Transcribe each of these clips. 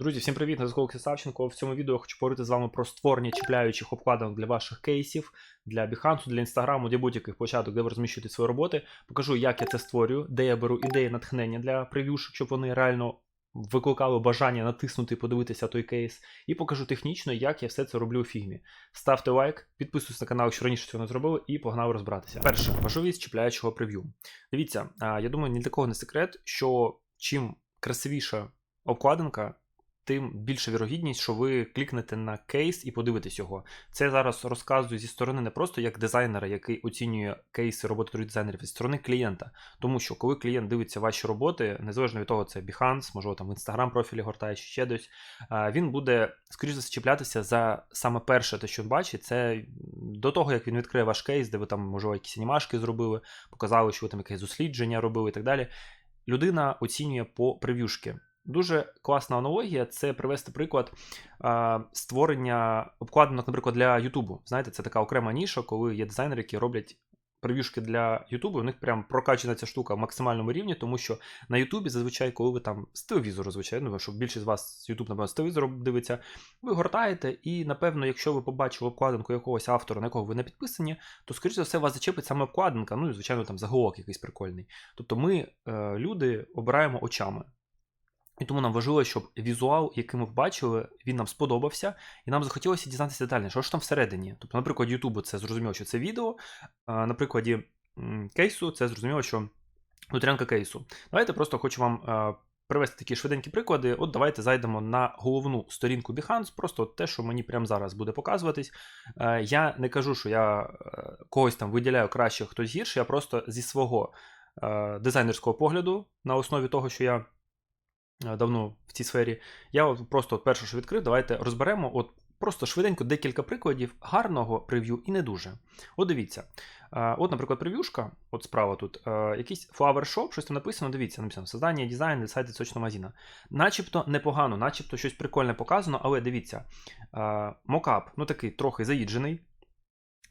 Друзі, всім привіт! На зв'язку Савченко. В цьому відео я хочу поговорити з вами про створення чіпляючих обкладинок для ваших кейсів, для Behance, для Instagram, для будь-яких площадок, де ви розміщуєте свої роботи. Покажу, як я це створюю, де я беру ідеї натхнення для прев'юшок, щоб вони реально викликали бажання натиснути і подивитися той кейс. І покажу технічно, як я все це роблю у фігмі. Ставте лайк, підписуйтесь на канал, якщо раніше цього не зробили, і погнали розбиратися. Перше, важливість чіпляючого прев'ю. Дивіться, я думаю, ні для кого не секрет, що чим красивіша обкладинка, тим більша вірогідність, що ви клікнете на кейс і подивитесь його. Це зараз розказую зі сторони не просто як дизайнера, який оцінює кейси роботи других дизайнерів, зі сторони клієнта. Тому що коли клієнт дивиться ваші роботи, незалежно від того, це Behance, можливо, там в інстаграм профілі гортає чи ще десь, він буде, скоріш за все, чіплятися за саме перше, те, що він бачить, це до того, як він відкриє ваш кейс, де ви там, можливо, якісь анімашки зробили, показали, що ви там якесь дослідження робили і так далі. Людина оцінює по прев'юшки. Дуже класна аналогія це привести приклад а, створення обкладинок, наприклад, для Ютубу. Знаєте, це така окрема ніша, коли є дизайнери, які роблять прев'юшки для Ютубу. У них прям прокачана ця штука в максимальному рівні, тому що на Ютубі зазвичай, коли ви там з телевізору, звичайно, ну, що більшість з вас з Ютуб, напевно, з телевізору дивиться, ви гортаєте, і напевно, якщо ви побачили обкладинку якогось автора, на якого ви не підписані, то скоріш за все вас зачепить саме обкладинка. Ну і звичайно, там заголовок якийсь прикольний. Тобто, ми, е, люди, обираємо очами. І тому нам важливо, щоб візуал, який ми бачили, він нам сподобався, і нам захотілося дізнатися детальніше, що ж там всередині. Тобто, на прикладі Ютубу це зрозуміло, що це відео, на прикладі кейсу це зрозуміло, що внутрянка кейсу. Давайте просто хочу вам привести такі швиденькі приклади. От давайте зайдемо на головну сторінку Behance, просто те, що мені прямо зараз буде показуватись. Е, Я не кажу, що я е, когось там виділяю краще, хтось гірше, я просто зі свого е, дизайнерського погляду, на основі того, що я е, давно в цій сфері. Я от просто от перше, що відкрив, давайте розберемо от просто швиденько декілька прикладів гарного прев'ю і не дуже. От дивіться. Е, От, наприклад, прев'юшка, от справа тут, е, якийсь flower shop, щось там написано, дивіться, написано создання, дизайн, сайт сочного магазина. Начебто непогано, начебто щось прикольне показано, але дивіться, е, мокап, ну такий трохи заїджений,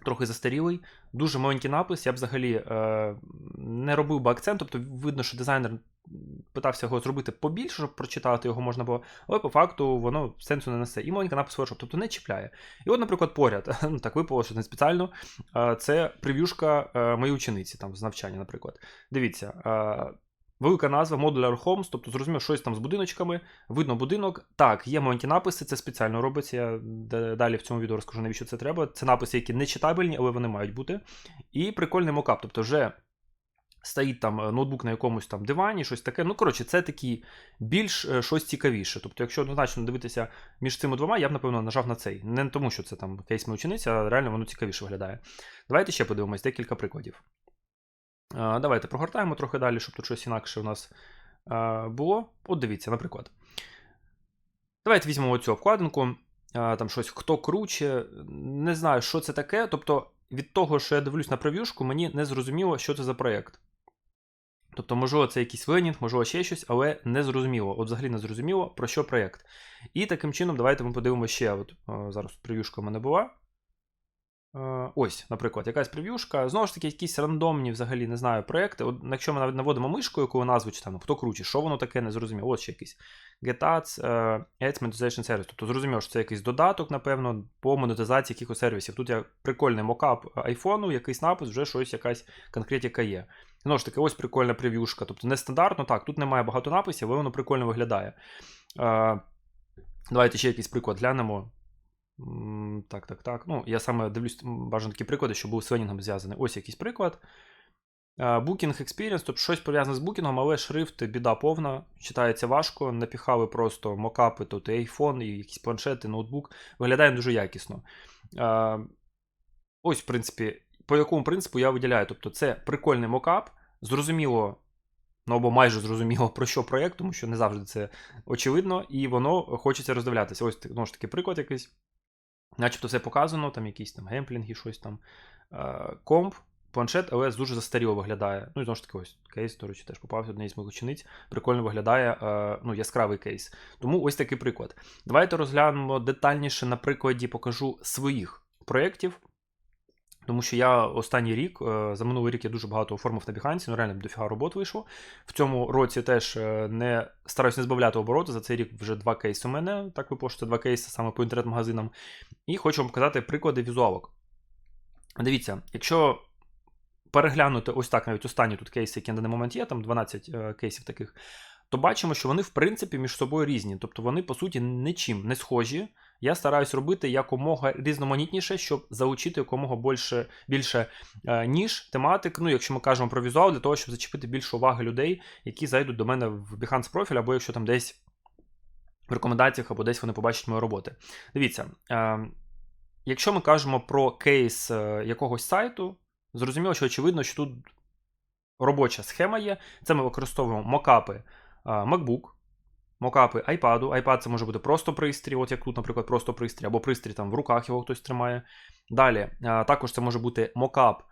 трохи застарілий, дуже маленький напис. Я б взагалі е, не робив би акцент, тобто видно, що дизайнер питався його зробити побільше, щоб прочитати його можна було, але по факту воно сенсу не несе. І маленький напис Photoshop, тобто не чіпляє. І от, наприклад, поряд, ну так випало, що не спеціально, е, це прев'юшка е, моєї учениці там з навчання, наприклад. Дивіться. е, Велика назва Modular Homes, тобто зрозуміло, щось там з будиночками. Видно будинок. Так, є маленькі написи, це спеціально робиться. Я далі в цьому відео розкажу, навіщо це треба. Це написи, які не читабельні, але вони мають бути. І прикольний мокап. Тобто, вже стоїть там е, ноутбук на якомусь там дивані, щось таке. Ну, коротше, це такі більш е, щось цікавіше. Тобто, якщо однозначно дивитися між цими двома, я б, напевно, нажав на цей. Не тому, що це там кейс учениця, а реально воно цікавіше виглядає. Давайте ще подивимось декілька прикладів. А, Давайте прогортаємо трохи далі, щоб тут щось інакше у нас було. От дивіться, наприклад. Давайте візьмемо цю обкладинку. Там щось хто круче. Не знаю, що це таке. Тобто, від того, що я дивлюсь на прев'юшку, мені не зрозуміло, що це за проєкт. Тобто, можливо, це якийсь ленінг, можливо, ще щось, але не зрозуміло. От взагалі не зрозуміло, про що проєкт. І таким чином, давайте ми подивимося ще. От, зараз прев'юшка в мене була. Е, Ось, наприклад, якась прев'юшка. Знову ж таки, якісь рандомні взагалі не знаю проекти. От, якщо ми навіть наводимо мишкою, яку назву чи там хто круче, що воно таке, не зрозуміло. От ще якийсь GetAds, uh, Ads Monetization Service. Тобто зрозуміло, що це якийсь додаток, напевно, по монетизації якихось сервісів. Тут є прикольний мокап айфону, якийсь напис, вже щось, якась конкретика є. Знову ж таки, ось прикольна прев'юшка. Тобто нестандартно, так, тут немає багато написів, але воно прикольно виглядає. Uh, давайте ще якийсь приклад глянемо. Так, так, так. Ну, я саме дивлюсь бажано такі приклади, що був з венінгом зв'язаний. Ось якийсь приклад. Booking Experience, тобто щось пов'язане з букінгом, але шрифт біда повна, читається важко, напіхали просто мокапи, тут і iPhone, і якісь планшети, ноутбук. Виглядає дуже якісно. Ось, в принципі, по якому принципу я виділяю. Тобто, це прикольний мокап, зрозуміло. Ну або майже зрозуміло про що проєкт, тому що не завжди це очевидно, і воно хочеться роздивлятися. Ось знову ж таки приклад якийсь. Начебто все показано, там якісь там гемплінги, щось там. Е, комп, планшет, але дуже застаріло виглядає. Ну і знову ж таки, ось кейс, до речі, теж попався однієї з моїх учениць. Прикольно виглядає е, ну, яскравий кейс. Тому ось такий приклад. Давайте розглянемо детальніше на прикладі, покажу своїх проєктів. Тому що я останній рік, е, за минулий рік я дуже багато оформив на Behance, ну реально дофіга робот вийшло. В цьому році теж е, не стараюсь не збавляти обороти. За цей рік вже два кейси у мене. Так випало, що два кейси саме по інтернет-магазинам. І хочу вам показати приклади візуалок. Дивіться, якщо переглянути ось так, навіть останні тут кейси, які на даний момент є, там 12 е, кейсів таких, то бачимо, що вони в принципі між собою різні. Тобто вони, по суті, нічим не схожі. Я стараюсь робити якомога різноманітніше, щоб залучити якомога більше більше е, ніж тематик. Ну, якщо ми кажемо про візуал, для того, щоб зачепити більше уваги людей, які зайдуть до мене в Behance профіль, або якщо там десь в рекомендаціях, або десь вони побачать мої роботи. Дивіться, е, якщо ми кажемо про кейс е, якогось сайту, зрозуміло, що очевидно, що тут робоча схема є. Це ми використовуємо мокапи MacBook мокапи iPad. iPad це може бути просто пристрій, от як тут, наприклад, просто пристрій, або пристрій там в руках його хтось тримає. Далі, також це може бути мокап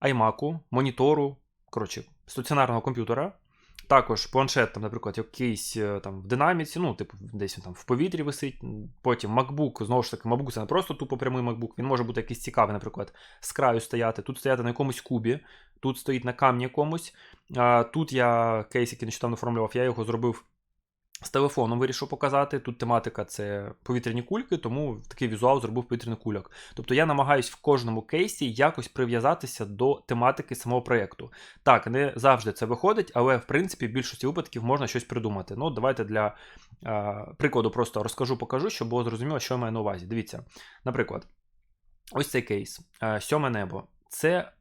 iMac, монітору, коротше, стаціонарного комп'ютера. Також планшет, там, наприклад, якийсь е, там в динаміці, ну, типу, десь він там в повітрі висить. Потім MacBook, знову ж таки, MacBook це не просто тупо прямий MacBook, він може бути якийсь цікавий, наприклад, з краю стояти. Тут стояти на якомусь кубі, тут стоїть на камні якомусь. Тут я кейс, який нещодавно оформлював, я його зробив з телефоном вирішив показати. Тут тематика це повітряні кульки, тому такий візуал зробив повітряний кульок. Тобто я намагаюсь в кожному кейсі якось прив'язатися до тематики самого проєкту. Так, не завжди це виходить, але в принципі в більшості випадків можна щось придумати. Ну, давайте для е, прикладу просто розкажу, покажу, щоб було зрозуміло, що я маю на увазі. Дивіться, наприклад, ось цей кейс, сьоме небо. Це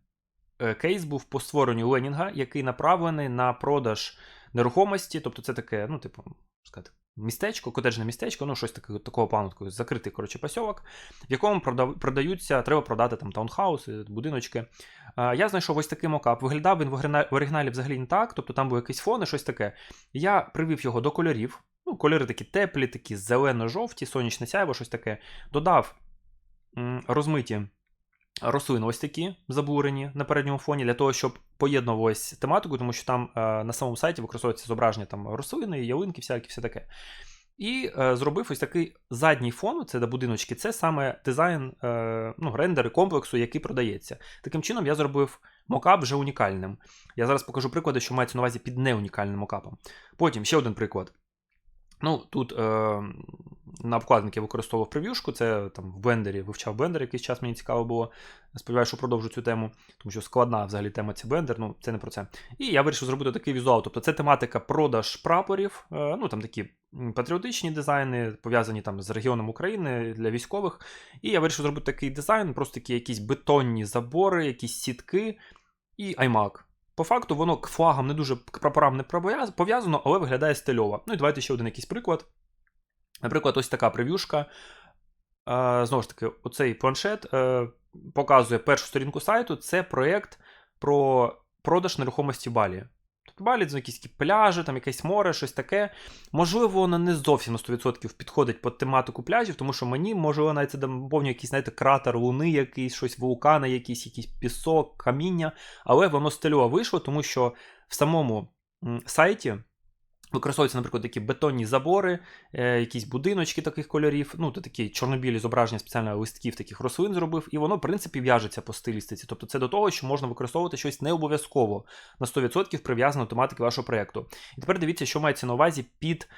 кейс був по створенню Ленінга, який направлений на продаж нерухомості, тобто це таке, ну, типу, сказати, містечко, котеджне містечко, ну щось таке, такого плану, закритий коротше, посьовок, в якому продаються, треба продати там таунхауси, будиночки. Я знайшов ось такий мокап. Виглядав він в оригіналі взагалі не так, тобто там був якийсь фон і щось таке. Я привів його до кольорів. Ну, Кольори такі теплі, такі зелено-жовті, сонячне сяйво, щось таке. Додав розмиті рослини ось такі забурені на передньому фоні, для того, щоб поєднувалось тематику, тому що там е, на самому сайті використовується зображення там рослини, ялинки, всякі, все таке. І е, зробив ось такий задній фон, це до будиночки, це саме дизайн, е, ну, рендери комплексу, який продається. Таким чином, я зробив мокап вже унікальним. Я зараз покажу приклади, що мається на увазі під неунікальним мокапом. Потім ще один приклад. Ну, Тут е, на обкладинки я використовував прев'юшку, це там в блендері, вивчав блендер якийсь час, мені цікаво було. Сподіваюся, що продовжу цю тему, тому що складна взагалі тема це блендер, ну це не про це. І я вирішив зробити такий візуал. Тобто це тематика продаж прапорів, е, ну там такі патріотичні дизайни, пов'язані там з регіоном України для військових. І я вирішив зробити такий дизайн, просто такі якісь бетонні забори, якісь сітки і iMac. По факту, воно к флагам не дуже к прапорам не пов'язано, але виглядає стильово. Ну і давайте ще один якийсь приклад. Наприклад, ось така прев'юшка. Знову ж таки, оцей планшет е, показує першу сторінку сайту. Це проєкт про продаж нерухомості Балі. Тобто Балі якісь пляжі, там якесь море, щось таке. Можливо, воно не зовсім на 100% підходить під тематику пляжів, тому що мені, можливо, навіть це доповнює якийсь, знаєте, кратер луни, якийсь, щось вулкани, якийсь, якийсь пісок, каміння. Але воно стильово вийшло, тому що в самому сайті. Використовуються, наприклад, такі бетонні забори, е, якісь будиночки таких кольорів, ну, то такі чорнобілі зображення спеціально листків таких рослин зробив, і воно, в принципі, в'яжеться по стилістиці. Тобто це до того, що можна використовувати щось не обов'язково на 100% прив'язано до тематики вашого проєкту. І тепер дивіться, що мається на увазі під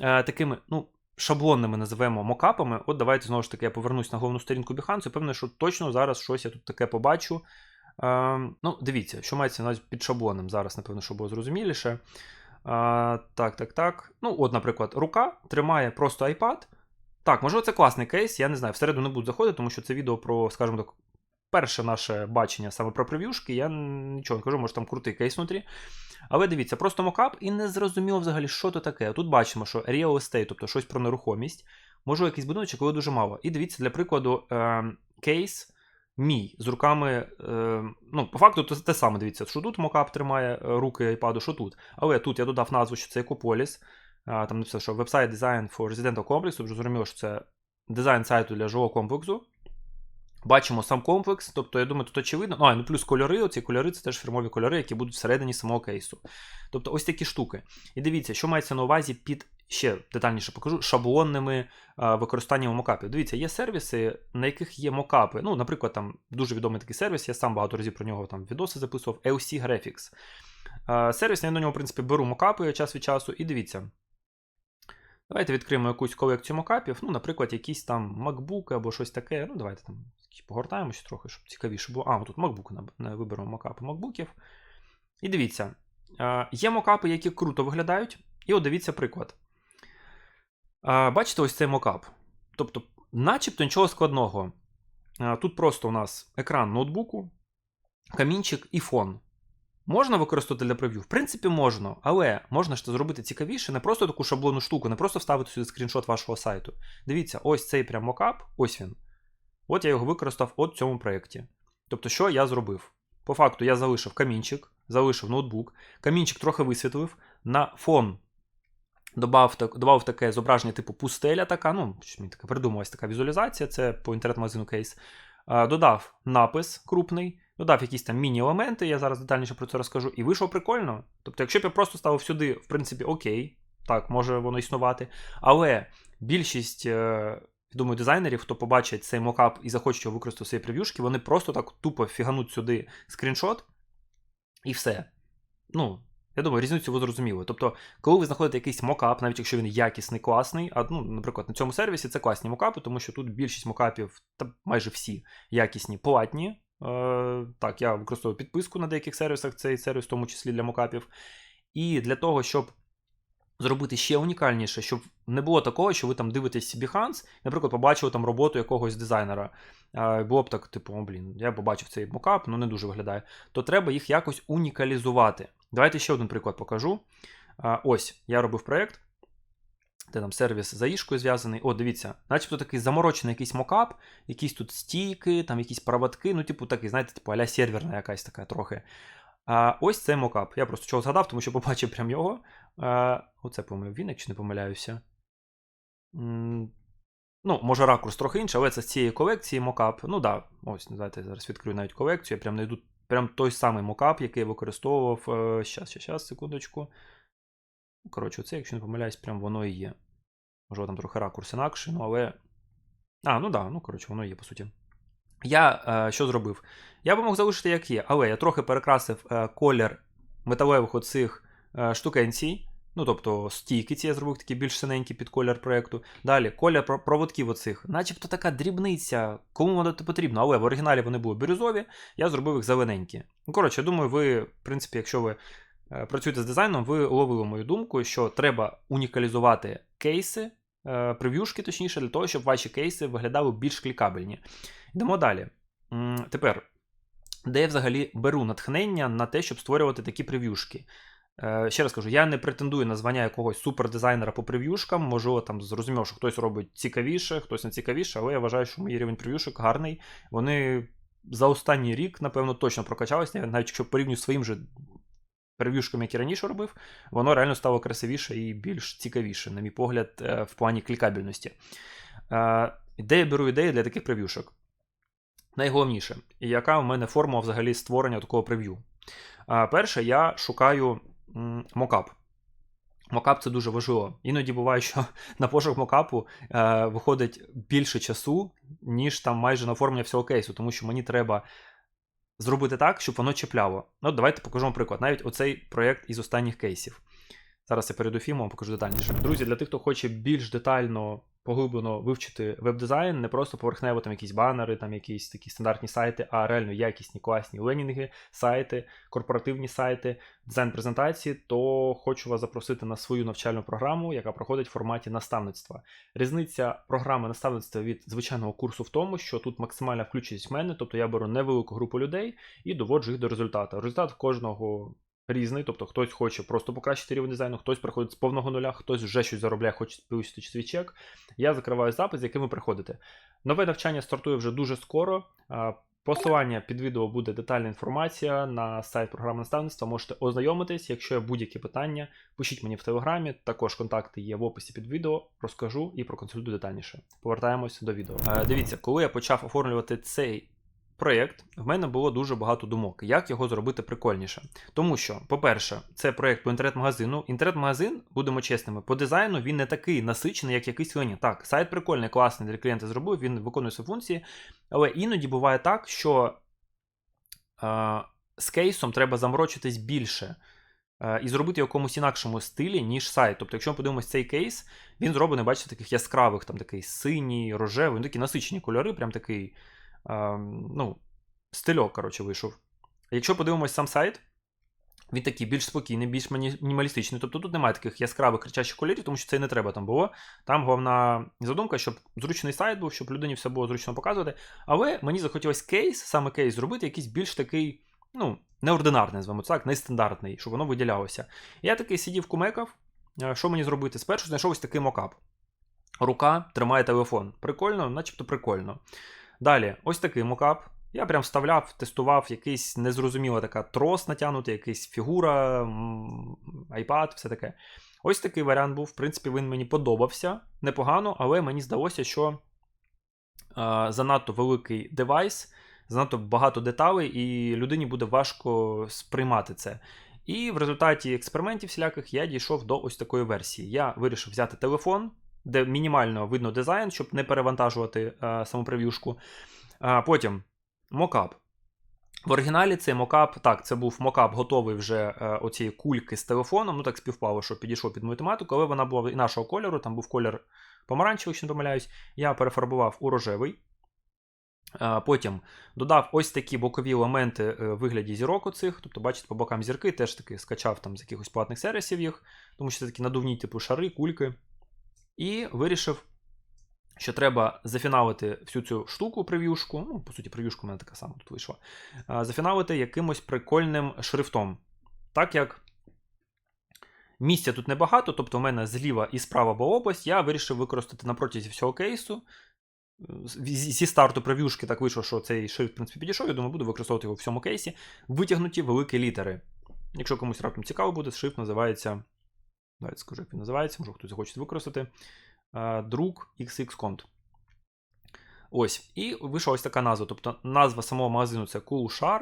е, такими, ну. Шаблонними називаємо мокапами. От давайте знову ж таки я повернусь на головну сторінку Behance і певне, що точно зараз щось я тут таке побачу. Е, ну, Дивіться, що мається на під шаблоном. Зараз, напевно, щоб було зрозуміліше. А, Так, так, так. Ну, от, наприклад, рука тримає просто iPad. Так, можливо, це класний кейс, я не знаю, всередину не буду заходити, тому що це відео про, скажімо так, перше наше бачення саме про прев'юшки. Я нічого не кажу, може там крутий кейс внутрі. Але дивіться, просто мокап і не зрозуміло взагалі, що то таке. Тут бачимо, що real estate, тобто щось про нерухомість, можливо, якийсь будиночок, але дуже мало. І дивіться, для прикладу, е, кейс мій з руками. Е, ну, По факту, це те саме дивіться, що тут мокап тримає е, руки iPad, що тут. Але тут я додав назву, що це Екополіс. Там написано, що вебсайт Design for Residential Complex, вже зрозуміло, що це дизайн сайту для жилого комплексу. Бачимо сам комплекс, тобто, я думаю, тут очевидно. Ну, а, ну плюс кольори, оці кольори це теж фірмові кольори, які будуть всередині самого кейсу. Тобто ось такі штуки. І дивіться, що мається на увазі під ще детальніше покажу, шаблонними а, використаннями мокапів. Дивіться, є сервіси, на яких є мокапи. Ну, наприклад, там дуже відомий такий сервіс, я сам багато разів про нього там відоси записував, LC Graphics. А, сервіс, я на нього, в принципі, беру мокапи час від часу, і дивіться. Давайте відкриємо якусь колекцію мокапів, ну, наприклад, якісь там MacBook або щось таке. Ну, давайте там погортаємося трохи, щоб цікавіше було. А, тут MacBook виберемо мокапи MacBookів. І дивіться, є мокапи, які круто виглядають. І от дивіться приклад. Бачите, ось цей мокап. Тобто, начебто нічого складного. Тут просто у нас екран ноутбуку, камінчик і фон. Можна використовувати для прев'ю? В принципі, можна, але можна ж це зробити цікавіше, не просто таку шаблонну штуку, не просто вставити сюди скріншот вашого сайту. Дивіться, ось цей прям мокап, ось він. От я його використав от в цьому проєкті. Тобто, що я зробив? По факту, я залишив камінчик, залишив ноутбук, камінчик трохи висвітлив, на фон додав, додав таке зображення, типу пустеля, така, ну, мені така придумалась така візуалізація, це по інтернет-магазину кейс. Додав напис крупний, додав якісь там міні-елементи, я зараз детальніше про це розкажу, і вийшло прикольно. Тобто, якщо б я просто ставив сюди, в принципі, окей, так, може воно існувати. Але більшість, е, думаю, дизайнерів, хто побачить цей мокап і захоче його використати в своїй прев'юшки, вони просто так тупо фігануть сюди скріншот, і все. Ну, я думаю, різницю ви зрозуміли. Тобто, коли ви знаходите якийсь мокап, навіть якщо він якісний, класний, а ну, наприклад, на цьому сервісі це класні мокапи, тому що тут більшість мокапів, та майже всі якісні, платні. Е, Так, я використовую підписку на деяких сервісах, цей сервіс, в тому числі для мокапів. І для того, щоб зробити ще унікальніше, щоб не було такого, що ви там дивитесь Behance, наприклад, побачили там роботу якогось дизайнера. Було б так, типу, о, блін, я побачив цей мокап, ну не дуже виглядає. То треба їх якось унікалізувати. Давайте ще один приклад покажу. Ось, я робив проєкт, де там сервіс за ішкою зв'язаний. О, дивіться, начебто такий заморочений якийсь мокап, якісь тут стійки, там якісь проводки, ну, типу, такий, знаєте, типу аля серверна якась така трохи. А, Ось це мокап. Я просто чого згадав, тому що побачив прям його. А, Оце, по-моєму, він, якщо не помиляюся. Ну, може, ракурс трохи інший, але це з цієї колекції мокап. Ну да, ось, давайте зараз відкрию навіть колекцію. Я прям знайду Прям той самий мокап, який я використовував. Щас, щас, щас, секундочку. Коротше, це, якщо не помиляюсь, прям воно і є. Можливо, там трохи ракурс інакший, ну але. А, ну да, ну коротше, воно є, по суті. Я е, що зробив? Я би мог залишити, як є, але я трохи перекрасив е, колір металевих оцих е, штукенцій. Ну, тобто, стійки ці я зробив такі більш синенькі під колір проєкту. Далі, колір проводків оцих, начебто така дрібниця, кому воно потрібно, але в оригіналі вони були бірюзові, я зробив їх зелененькі. Ну, коротше, думаю, ви, в принципі, якщо ви е, працюєте з дизайном, ви уловили мою думку, що треба унікалізувати кейси, е, прев'юшки, точніше, для того, щоб ваші кейси виглядали більш клікабельні. Йдемо далі. Тепер, де я взагалі беру натхнення на те, щоб створювати такі прев'юшки. Е, ще раз кажу, я не претендую на звання якогось супердизайнера по прев'юшкам. Можу там зрозумів, що хтось робить цікавіше, хтось не цікавіше, але я вважаю, що мій рівень прев'юшок гарний. Вони за останній рік, напевно, точно прокачалися. Навіть якщо порівнюю своїм же прев'юшками, які раніше робив, воно реально стало красивіше і більш цікавіше, на мій погляд, е, в плані клікабельності. Е, де я беру ідеї для таких прев'юшок? Найголовніше, яка в мене форма взагалі створення такого прев'ю? Перше, я шукаю мокап. Мокап це дуже важливо. Іноді буває, що на пошук мокапу е, виходить більше часу, ніж там майже на оформлення всього кейсу, тому що мені треба зробити так, щоб воно чіпляло. Ну, давайте покажемо приклад. Навіть оцей проєкт із останніх кейсів. Зараз я перейду фільмом, покажу детальніше. Друзі, для тих, хто хоче більш детально поглиблено вивчити веб-дизайн, не просто поверхнево там якісь банери, там якісь такі стандартні сайти, а реально якісні, класні ленінги, сайти, корпоративні сайти, дизайн презентації, то хочу вас запросити на свою навчальну програму, яка проходить в форматі наставництва. Різниця програми наставництва від звичайного курсу в тому, що тут максимальна включеність в мене, тобто я беру невелику групу людей і доводжу їх до результату. Результат кожного різний, тобто хтось хоче просто покращити рівень дизайну, хтось приходить з повного нуля, хтось вже щось заробляє, хоче повісити свій чек. Я закриваю запис, з яким ви приходите. Нове навчання стартує вже дуже скоро. Посилання під відео буде детальна інформація на сайт програми наставництва. Можете ознайомитись. Якщо є будь-які питання, пишіть мені в телеграмі. Також контакти є в описі під відео. Розкажу і проконсультую детальніше. Повертаємось до відео. Дивіться, коли я почав оформлювати цей проєкт, в мене було дуже багато думок, як його зробити прикольніше. Тому що, по-перше, це проєкт по інтернет-магазину. Інтернет-магазин, будемо чесними, по дизайну він не такий насичений, як якийсь Лені. Так, сайт прикольний, класний для клієнта зробив, він виконує свої функції, але іноді буває так, що е, з кейсом треба заморочитись більше. е, І зробити в якомусь інакшому стилі, ніж сайт. Тобто, якщо ми подивимось цей кейс, він зроблений, бачите, таких яскравих, там такий синій, рожевий, ну, такі насичені кольори, прям такий ну, стильок, коротше, вийшов. Якщо подивимось сам сайт, він такий більш спокійний, більш мінімалістичний. Тобто тут немає таких яскравих кричачих кольорів, тому що це і не треба там було. Там головна задумка, щоб зручний сайт був, щоб людині все було зручно показувати. Але мені захотілося кейс, саме кейс, зробити якийсь більш такий, ну, неординарний, це так, нестандартний, щоб воно виділялося. Я такий сидів, кумекав. Що мені зробити? Спершу знайшов ось такий мокап. Рука тримає телефон. Прикольно, начебто прикольно. Далі, ось такий мокап. Я прям вставляв, тестував якийсь незрозуміла така трос натягнутий, якийсь фігура, iPad, все таке. Ось такий варіант був. В принципі, він мені подобався непогано, але мені здалося, що е, занадто великий девайс, занадто багато деталей, і людині буде важко сприймати це. І в результаті експериментів всіляких я дійшов до ось такої версії. Я вирішив взяти телефон, де мінімально видно дизайн, щоб не перевантажувати е, саму прев'юшку. Потім мокап. В оригіналі цей мокап, так, це був мокап готовий вже е, оцієї кульки з телефоном. Ну так співпало, що підійшов під мою тематику, але вона була іншого кольору, там був колір помаранчевий, якщо не помиляюсь. Я перефарбував у рожевий. Е, Потім додав ось такі бокові елементи е, в вигляді зірок оцих. Тобто, бачите, по бокам зірки теж таки скачав там з якихось платних сервісів їх, тому що це такі надувні типу шари, кульки. І вирішив, що треба зафіналити всю цю штуку, прев'юшку. Ну, по суті, прев'юшка у мене така сама тут вийшла. Зафіналити якимось прикольним шрифтом. Так як місця тут небагато, тобто в мене зліва і справа була область, я вирішив використати на протязі всього кейсу. Зі старту прев'юшки так вийшло, що цей шрифт, в принципі, підійшов. Я думаю, буду використовувати його в всьому кейсі. Витягнуті великі літери. Якщо комусь раптом цікаво буде, шрифт називається. Давайте скажу, як він називається, може хтось захоче використати. Е, Друк XX Cont. Ось. І вийшла ось така назва. Тобто назва самого магазину це Cool Shar.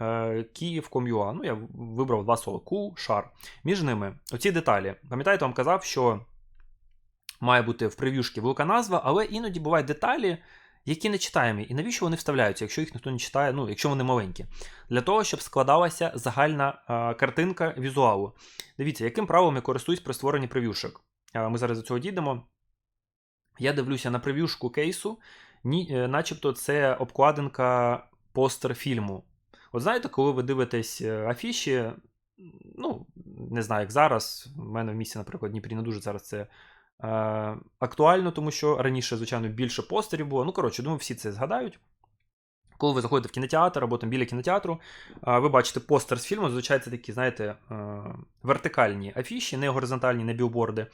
е, Київ.com.ua. Ну, я вибрав два слова Cool Shar. Між ними оці деталі. Пам'ятаєте, вам казав, що має бути в прев'юшки велика назва, але іноді бувають деталі, які не читаємо. І навіщо вони вставляються, якщо їх ніхто не читає, ну, якщо вони маленькі. Для того, щоб складалася загальна е, картинка візуалу. Дивіться, яким правилом я користуюсь при створенні прев'юшок. Ми зараз до цього дійдемо. Я дивлюся на прев'юшку кейсу, ні, е, начебто це обкладинка постер фільму. От знаєте, коли ви дивитесь е, афіші, ну, не знаю, як зараз, в мене в місті, наприклад, Дніпрі не дуже зараз це актуально, тому що раніше, звичайно, більше постерів було. Ну, коротше, думаю, всі це згадають. Коли ви заходите в кінотеатр або там біля кінотеатру, е, ви бачите постер з фільму, зазвичай це такі, знаєте, е, вертикальні афіші, не горизонтальні, не білборди.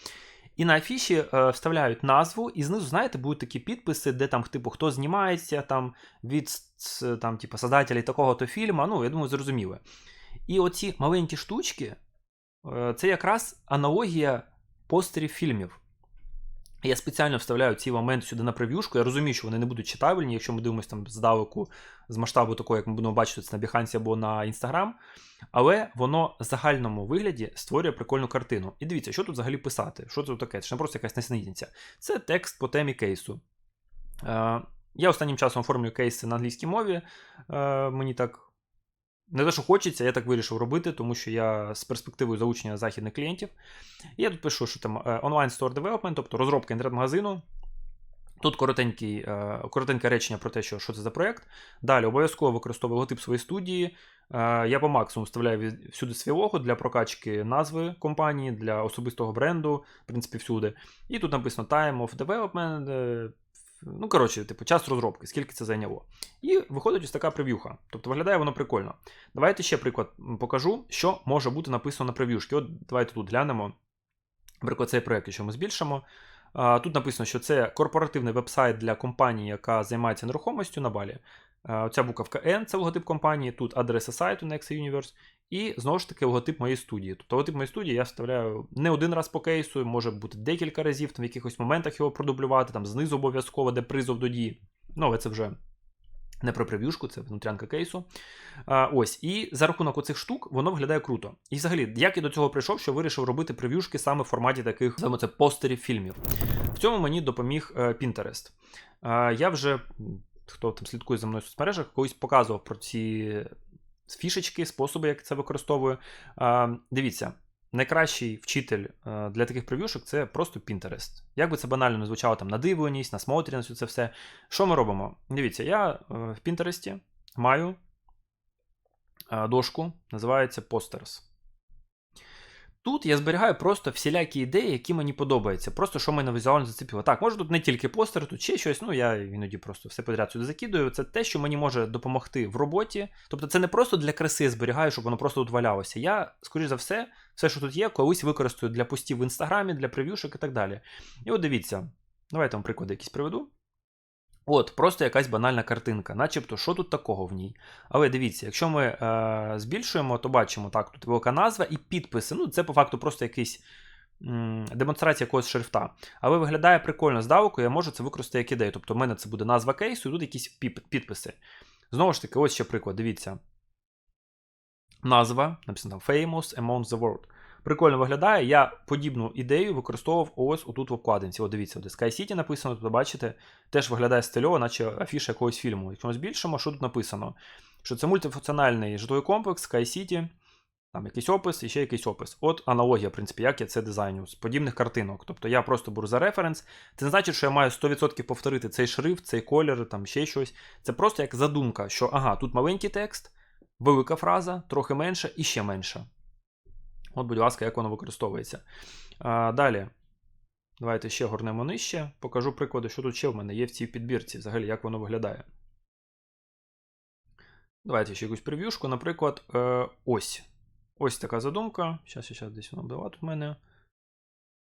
І на афіші е, вставляють назву, і знизу, знаєте, будуть такі підписи, де там, типу, хто знімається, там від там, типу, создателей такого-то фільму. Ну, я думаю, зрозуміли. І оці маленькі штучки е, це якраз аналогія постерів фільмів. Я спеціально вставляю ці моменти сюди на прев'юшку. Я розумію, що вони не будуть читабельні, якщо ми дивимося там здалеку з масштабу такого, як ми будемо бачити це на Behance або на Instagram. Але воно в загальному вигляді створює прикольну картину. І дивіться, що тут взагалі писати? Що це таке? Це не просто якась несенітниця. Це текст по темі кейсу. Е, я останнім часом оформлюю кейси на англійській мові. Е, мені так не те, що хочеться, я так вирішив робити, тому що я з перспективою залучення західних клієнтів. І я тут пишу, що там е, онлайн store development, тобто розробка інтернет-магазину. Тут коротенький, е, коротеньке речення про те, що, що це за проєкт. Далі обов'язково використовую логотип своєї студії. Е, Я по максимуму вставляю всюди свій лого для прокачки назви компанії, для особистого бренду, в принципі, всюди. І тут написано Time of Development. Ну, коротше, типу, час розробки, скільки це зайняло. І виходить ось така прев'юха. Тобто виглядає воно прикольно. Давайте ще приклад покажу, що може бути написано на прев'юшки. От давайте тут глянемо. Наприклад, цей проєкт, якщо ми збільшимо. Тут написано, що це корпоративний веб-сайт для компанії, яка займається нерухомістю на балі. Оця буковка N це логотип компанії, тут адреса сайту Nexa Universe, і знову ж таки логотип моєї студії. Тобто логотип моєї студії я вставляю не один раз по кейсу, може бути декілька разів, там в якихось моментах його продублювати, там знизу обов'язково, де призов до дії. Ну, але це вже Не про прев'юшку, це внутрянка кейсу. А, ось, і за рахунок оцих штук воно виглядає круто. І взагалі, як я до цього прийшов, що вирішив робити прев'юшки саме в форматі таких це постерів фільмів. В цьому мені допоміг е. Е, я вже, хто там слідкує за мною в соцмережах, колись показував про ці фішечки, способи, як це використовую. Дивіться, найкращий вчитель е, для таких прев'юшок це просто Pinterest. Як би це банально не звучало там надивленість, насмотреність, це все. Що ми робимо? Дивіться, я е, в Pinterest маю е, дошку, називається Posters. Тут я зберігаю просто всілякі ідеї, які мені подобаються. Просто що мене візуально зацепило. Так, може тут не тільки постер, тут ще щось. Ну я іноді просто все подряд сюди закидую. Це те, що мені може допомогти в роботі. Тобто, це не просто для краси зберігаю, щоб воно просто тут валялося. Я, скоріш за все, все, що тут є, колись використаю для постів в інстаграмі, для прев'юшок і так далі. І от дивіться, давайте вам приклади якісь приведу. От, просто якась банальна картинка, начебто, що тут такого в ній. Але дивіться, якщо ми е, збільшуємо, то бачимо так, тут велика назва і підписи. Ну, це по факту просто якийсь м, демонстрація якогось шрифта. Але виглядає прикольно здалеку, я можу це використати як ідею. Тобто, в мене це буде назва кейсу, і тут якісь підписи. Знову ж таки, ось ще приклад, дивіться. Назва, написано там Famous Among the World. Прикольно виглядає. Я подібну ідею використовував ось отут в обкладинці. От дивіться, от Sky City написано, тут бачите, теж виглядає стильово, наче афіша якогось фільму. Якщо ми збільшимо, що тут написано? Що це мультифункціональний житловий комплекс Sky City, там якийсь опис і ще якийсь опис. От аналогія, в принципі, як я це дизайню з подібних картинок. Тобто я просто беру за референс. Це не значить, що я маю 100% повторити цей шрифт, цей колір, там ще щось. Це просто як задумка, що ага, тут маленький текст, велика фраза, трохи менша і ще менша. От, будь ласка, як воно використовується. А, Далі. Давайте ще горнемо нижче. Покажу приклади, що тут ще в мене є в цій підбірці, взагалі, як воно виглядає. Давайте ще якусь прев'юшку. Наприклад, е, ось. Ось така задумка. Зараз, зараз, десь воно була тут в мене.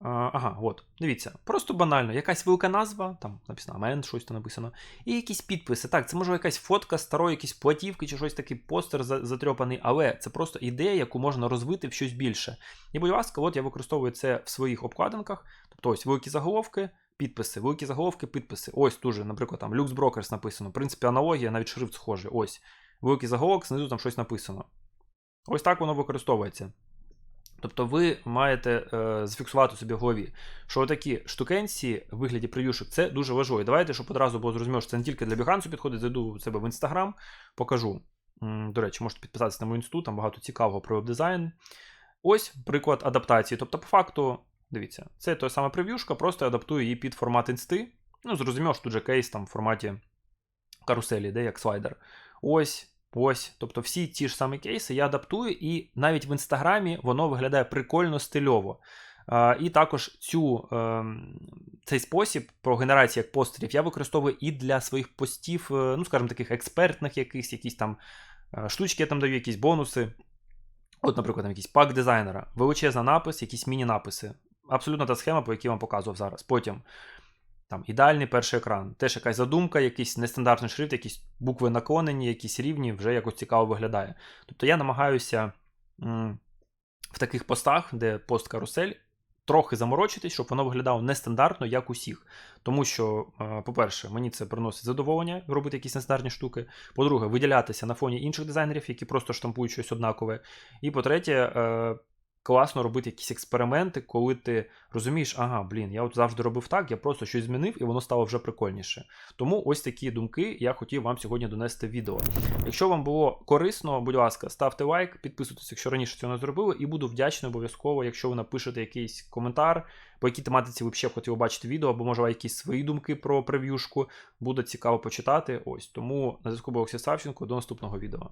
Ага, от. Дивіться, просто банально, якась велика назва, там написано Амен, щось там написано, і якісь підписи. Так, це може якась фотка старої, якісь платівки чи щось такий постер затрьопаний, але це просто ідея, яку можна розвити в щось більше. І, будь ласка, от я використовую це в своїх обкладинках. Тобто ось великі заголовки, підписи, великі заголовки, підписи. Ось дуже, наприклад, там Lux Brokers написано. В принципі, аналогія, навіть шрифт схожий. Ось. Великий заголовок, знизу там щось написано. Ось так воно використовується. Тобто ви маєте е, зафіксувати собі в голові, що такі штукенці в вигляді прев'юшок це дуже важливо. Давайте, щоб одразу було зрозуміло, що це не тільки для біганцю підходить, зайду в себе в інстаграм, покажу. До речі, можете підписатися на мою інсту, там багато цікавого про веб-дизайн. Ось приклад адаптації. Тобто, по факту, дивіться, це той саме прев'юшка, просто адаптую її під формат інсти. Ну, зрозуміло, що тут же кейс там в форматі каруселі, де як слайдер. Ось. Ось, тобто всі ті ж самі кейси я адаптую, і навіть в інстаграмі воно виглядає прикольно стильово. А, і також цю, е, цей спосіб про генерацію як постерів я використовую і для своїх постів, е, ну, скажімо, таких експертних якихось, якісь там е, штучки, я там даю, якісь бонуси. От, наприклад, там якийсь пак дизайнера, величезна напис, якісь міні-написи. Абсолютно та схема, по якій я вам показував зараз. Потім там ідеальний перший екран. Теж якась задумка, якийсь нестандартний шрифт, якісь букви наклонені, якісь рівні, вже якось цікаво виглядає. Тобто я намагаюся м, в таких постах, де пост карусель, трохи заморочитись, щоб воно виглядало нестандартно, як усіх. Тому що, е, по-перше, мені це приносить задоволення робити якісь нестандартні штуки. По-друге, виділятися на фоні інших дизайнерів, які просто штампують щось однакове. І по-третє, е, класно робити якісь експерименти, коли ти розумієш, ага, блін, я от завжди робив так, я просто щось змінив, і воно стало вже прикольніше. Тому ось такі думки я хотів вам сьогодні донести відео. Якщо вам було корисно, будь ласка, ставте лайк, підписуйтесь, якщо раніше цього не зробили, і буду вдячний обов'язково, якщо ви напишете якийсь коментар, по якій тематиці ви б ще хотіли бачити відео, або може якісь свої думки про прев'юшку. Буде цікаво почитати. Ось тому на зв'язку був Олексій Савченко. До наступного відео.